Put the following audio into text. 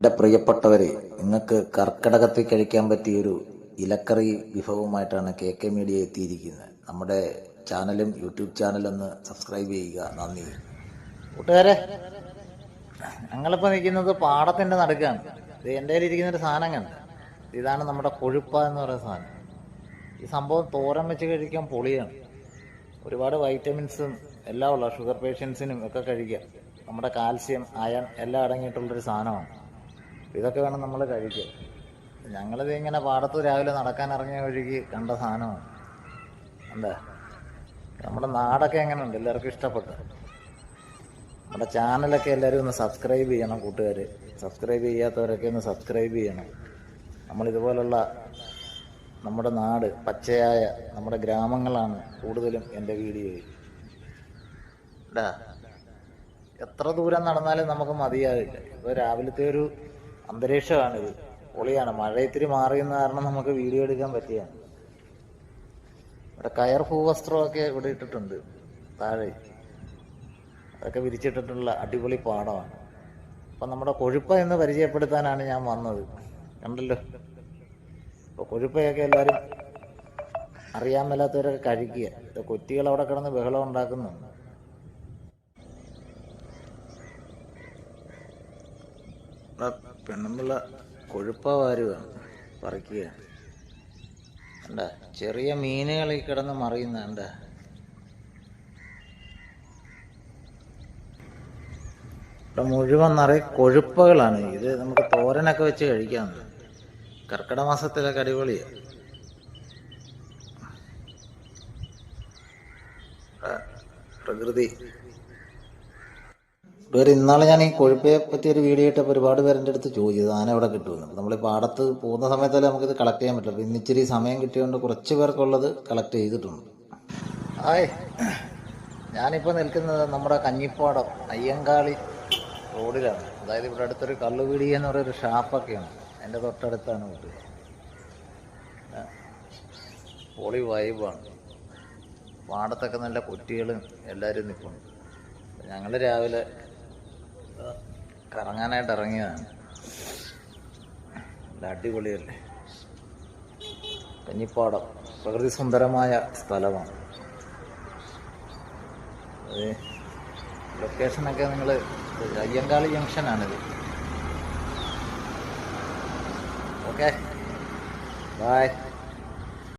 എന്റെ പ്രിയപ്പെട്ടവരെ നിങ്ങൾക്ക് കർക്കിടകത്തിൽ കഴിക്കാൻ പറ്റിയൊരു ഇലക്കറി വിഭവമായിട്ടാണ് കെ കെ മീഡിയ എത്തിയിരിക്കുന്നത്. നമ്മുടെ ചാനലും യൂട്യൂബ് ചാനലും ഒന്ന് സബ്സ്ക്രൈബ് ചെയ്യുക. നന്ദി. കൂട്ടുകാരെ ഞങ്ങളിപ്പോൾ നിൽക്കുന്നത് പാടത്തിന്റെ നടുക്കാണ്. ഇത് എന്റെ കയ്യിലിരിക്കുന്ന ഒരു സാധനം കണ്ട് ഇതാണ് നമ്മുടെ കൊഴുപ്പ എന്ന് പറയുന്ന സാധനം. ഈ സംഭവം തോരൻ വെച്ച് കഴിക്കാൻ പൊളിയാണ്. ഒരുപാട് വൈറ്റമിൻസും എല്ലാം ഉള്ള ഷുഗർ പേഷ്യൻസിനും ഒക്കെ കഴിക്കാം. നമ്മുടെ കാൽസ്യം അയൺ എല്ലാം അടങ്ങിയിട്ടുള്ളൊരു സാധനമാണ്. ഇതൊക്കെ വേണം നമ്മൾ കഴിക്കാൻ. ഞങ്ങളിത് ഇങ്ങനെ പാടത്ത് രാവിലെ നടക്കാൻ ഇറങ്ങിയ വഴിക്ക് കണ്ട സാധനമാണ്. എന്താ നമ്മുടെ നാടൊക്കെ എങ്ങനെ ഉണ്ട് എല്ലാവർക്കും ഇഷ്ടപ്പെട്ടു. നമ്മുടെ ചാനലൊക്കെ എല്ലാവരും ഒന്ന് സബ്സ്ക്രൈബ് ചെയ്യണം കൂട്ടുകാർ സബ്സ്ക്രൈബ് ചെയ്യാത്തവരൊക്കെ ഒന്ന് സബ്സ്ക്രൈബ് ചെയ്യണം. നമ്മളിതുപോലുള്ള നമ്മുടെ നാട് പച്ചയായ നമ്മുടെ ഗ്രാമങ്ങളാണ് കൂടുതലും എന്റെ വീഡിയോയിൽ. എത്ര ദൂരം നടന്നാലും നമുക്ക് മതിയാവില്ല. ഇപ്പോൾ രാവിലത്തെ ഒരു അന്തരീക്ഷമാണിത്. പൊളിയാണ്. മഴ ഇത്തിരി മാറിയെന്ന കാരണം നമുക്ക് വീഡിയോ എടുക്കാൻ പറ്റിയാണ് ഇവിടെ കയർ ഭൂവസ്ത്രമൊക്കെ ഇവിടെ ഇട്ടിട്ടുണ്ട്. താഴെ. അതൊക്കെ വിരിച്ചിട്ടിട്ടുള്ള അടിപൊളി പാടമാണ്. അപ്പം നമ്മുടെ കൊഴുപ്പ എന്ന് പരിചയപ്പെടുത്താനാണ് ഞാൻ വന്നത്. കണ്ടല്ലോ? ഇപ്പോൾ കൊഴുപ്പയൊക്കെ എല്ലാവരും അറിയാൻ മേലാത്തവരൊക്കെ കഴിക്കുക. കുറ്റികൾ അവിടെ കിടന്ന് ബഹളം ഉണ്ടാക്കുന്നുണ്ട് പെണ്ണുമ്പിള്ള കൊഴുപ്പ വാരുകയാണ് പറിക്കുക. കണ്ട ചെറിയ മീനുകളിൽ കിടന്ന് മറിയുന്ന കണ്ട ഇവിടെ മുഴുവൻ നിറയെ കൊഴുപ്പകളാണ്. ഇത് നമുക്ക് തോരനൊക്കെ വെച്ച് കഴിക്കാം. കർക്കിടക മാസത്തിലൊക്കെ അടിപൊളിയാണ് പ്രകൃതി. ഒരു ഇന്നാളെ ഞാൻ ഈ കൊഴുപ്പയെ പറ്റി ഒരു വീഡിയോ ഇട്ടപ്പോൾ ഒരുപാട് പേരെന്റെ അടുത്ത് ചോദിച്ചത് ആന എവിടെ കിട്ടുമെന്ന്. നമ്മൾ പാടത്ത് പോകുന്ന സമയത്തല്ലേ നമുക്കിത് കളക്ട് ചെയ്യാൻ പറ്റില്ല അപ്പോൾ ഇന്നിച്ചിരി സമയം കിട്ടിയതുകൊണ്ട് കുറച്ച് പേർക്കുള്ളത് കളക്ട് ചെയ്തിട്ടുണ്ട്. ഹായ്. ഞാനിപ്പോൾ നിൽക്കുന്നത് നമ്മുടെ കഞ്ഞിപ്പാടം അയ്യങ്കാളി റോഡിലാണ്. അതായത് ഇവിടെ അടുത്തൊരു കള്ളുപീടി എന്ന് പറയുന്ന ഒരു ഷാപ്പൊക്കെയാണ്. എന്റെ തൊട്ടടുത്താണ് വീട്. പോളി വൈബാണ്. പാടത്തൊക്കെ നല്ല കുറ്റികളും എല്ലാവരും നിൽപ്പുണ്ട്. ഞങ്ങൾ രാവിലെ കറങ്ങാനായിട്ട് ഇറങ്ങിയതാണ്. അടിപൊളിയല്ലേ? കഞ്ഞിപ്പാടം. പ്രകൃതി സുന്ദരമായ സ്ഥലമാണ്. ലൊക്കേഷനൊക്കെ നിങ്ങൾ അയ്യങ്കാളി ജംഗ്ഷനാണിത് ഓക്കെ ബായ്